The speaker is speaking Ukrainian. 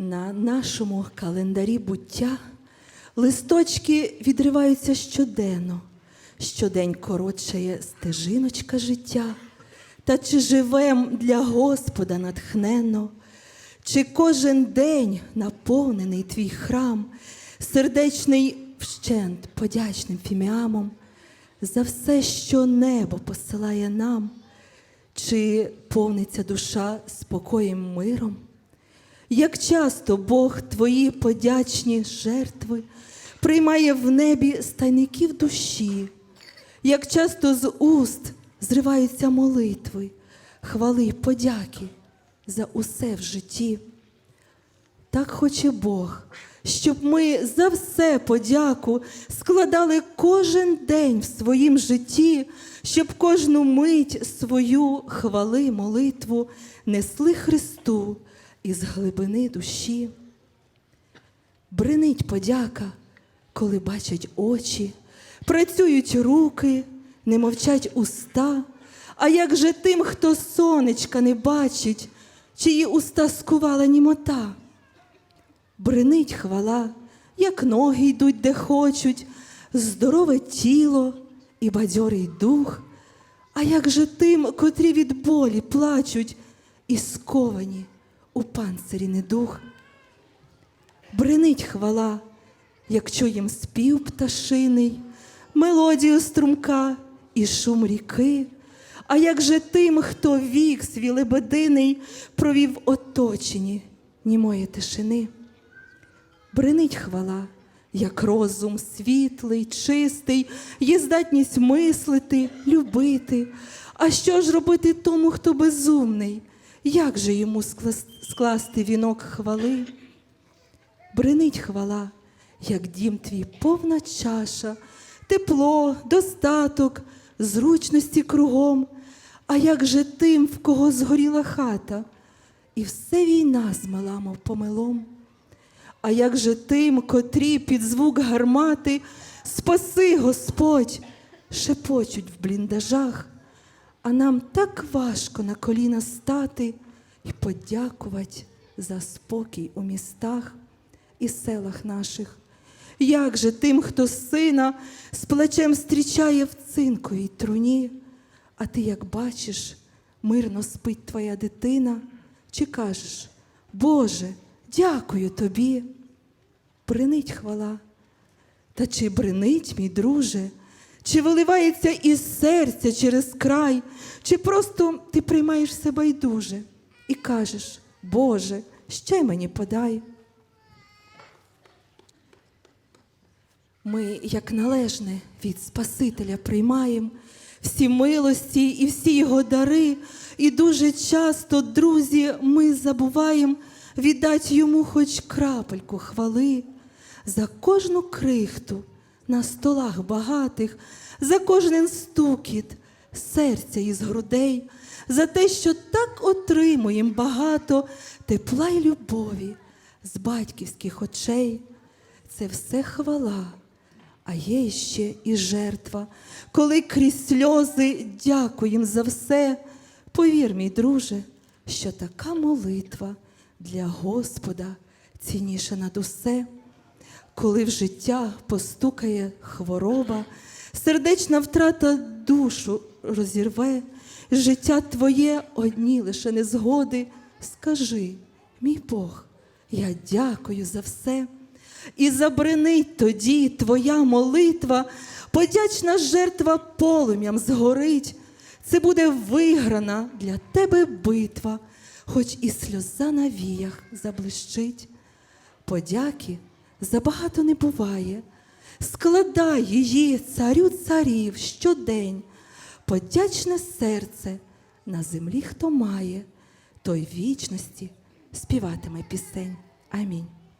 На нашому календарі буття листочки відриваються щоденно, щодень коротшає стежиночка життя. Та чи живем для Господа натхненно, чи кожен день наповнений твій храм, сердечний вщент подячним фіміамом, за все, що небо посилає нам, чи повниться душа спокоєм миром? Як часто Бог твої подячні жертви приймає в небі з тайників душі, як часто з уст зриваються молитви, хвали подяки за усе в житті. Так хоче Бог, щоб ми за все подяку складали кожен день в своїм житті, щоб кожну мить свою хвали, молитву несли Христу із глибини душі. Бринить подяка, коли бачать очі, працюють руки, не мовчать уста. А як же тим, хто сонечка не бачить, чиї уста скувала німота? Бринить хвала, як ноги йдуть, де хочуть, здорове тіло і бадьорий дух. А як же тим, котрі від болі плачуть і сковані у панцирі недух? Бринить хвала, як чуєм спів пташиний, мелодію струмка і шум ріки. А як же тим, хто вік свій лебединий провів в оточенні німої тишини? Бринить хвала, як розум світлий, чистий, є здатність мислити, любити. А що ж робити тому, хто безумний? Як же йому скласти вінок хвали? Бринить хвала, як дім твій повна чаша, тепло, достаток, зручності кругом. А як же тим, в кого згоріла хата, і все війна змила, мов помилом? А як же тим, котрі під звук гармати, спаси Господь, шепочуть в бліндажах, а нам так важко на коліна стати і подякувати за спокій у містах і селах наших. Як же тим, хто сина з плечем зустрічає в цинковій труні, а ти, як бачиш, мирно спить твоя дитина, чи кажеш, Боже, дякую тобі. Бринить хвала. Та чи бринить, мій друже, чи виливається із серця через край, чи просто ти приймаєш себе байдуже і кажеш, Боже, ще мені подай. Ми, як належне, від Спасителя приймаємо всі милості і всі його дари, і дуже часто, друзі, ми забуваємо віддати йому хоч крапельку хвали за кожну крихту на столах багатих, за кожен стукіт серця із грудей, за те, що так отримуємо багато тепла й любові з батьківських очей. Це все хвала, а є ще і жертва, коли крізь сльози дякуєм за все. Повір, мій друже, що така молитва для Господа цінніша над усе. Коли в життя постукає хвороба, сердечна втрата душу розірве, життя твоє одні лише незгоди. Скажи, мій Бог, я дякую за все. І забринить тоді твоя молитва, подячна жертва полум'ям згорить. Це буде виграна для тебе битва, хоч і сльоза на віях заблищить. Подяки забагато не буває. Складай її царю царів щодень, подячне серце на землі хто має, той вічності співатиме пісень. Амінь.